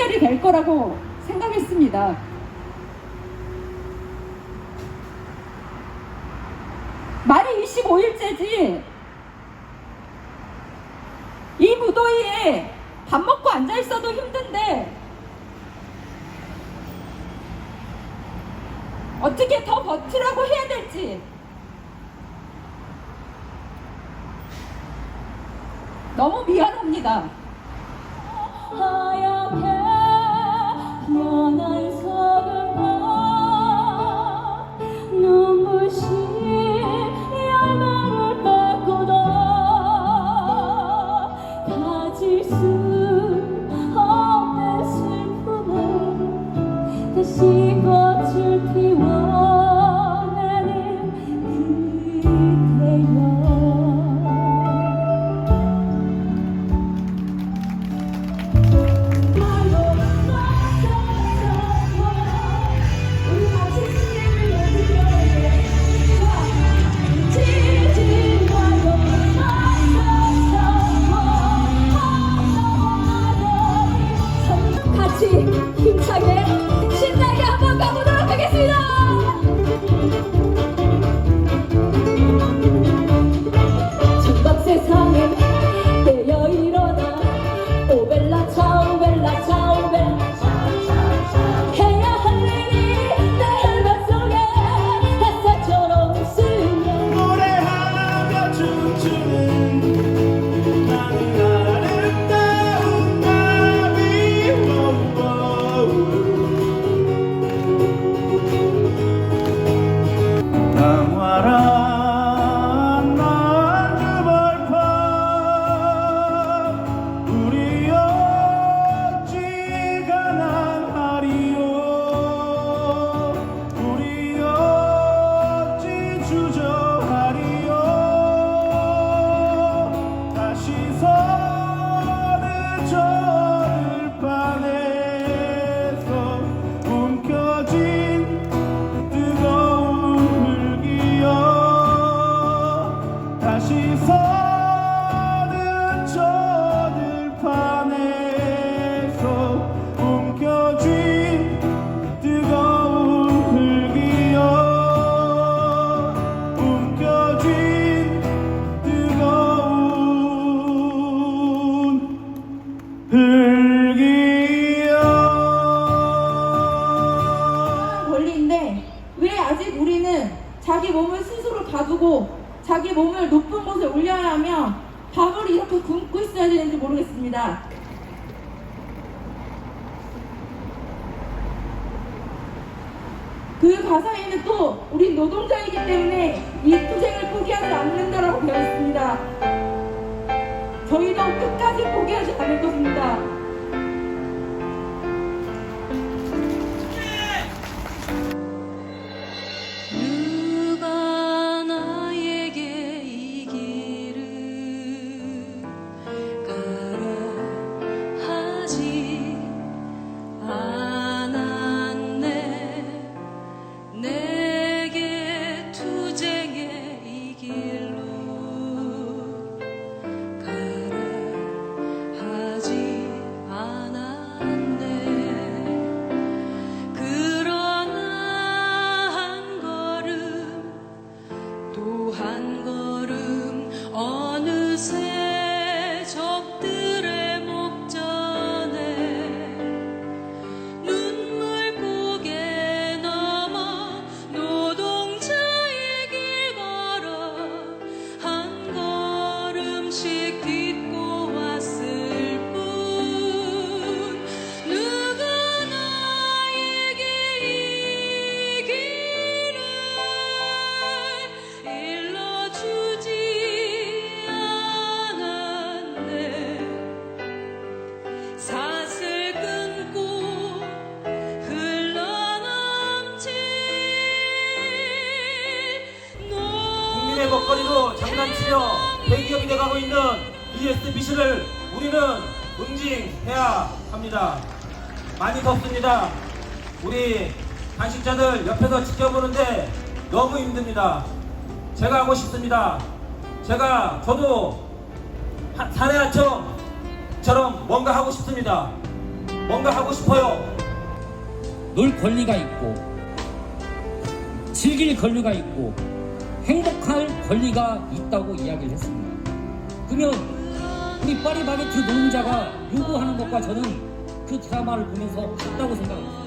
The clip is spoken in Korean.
해결이 될 거라고 생각했습니다. 말이 25일째지. 이 무더위에 밥 먹고 앉아 있어도 힘든데 어떻게 더 버티라고 해야 될지 너무 미안합니다. 가 두고 자기 몸을 높은 곳에 올려야 하며 밥을 이렇게 굶고 있어야 되는지 모르겠습니다. 그 가사에는 또 우리 노동자이기 때문에 이 투쟁을 포기하지 않는다라고 되어 있습니다. 저희도 끝까지 포기하지 않을 것입니다. 국민의 먹거리로 장난치며 대기업이 돼가고 있는 ESBC를 우리는 응징해야 합니다. 많이 덥습니다. 우리 단식자들 옆에서 지켜보는데 너무 힘듭니다. 제가 하고 싶습니다. 제가 저도 한- 사내아청처럼 뭔가 하고 싶습니다. 뭔가 하고 싶어요. 놀 권리가 있고 즐길 권리가 있고 행복할 권리가 있다고 이야기를 했습니다. 그러면 우리 파리바게트 노동자가 요구하는 것과 저는 그 드라마를 보면서 같다고 생각합니다.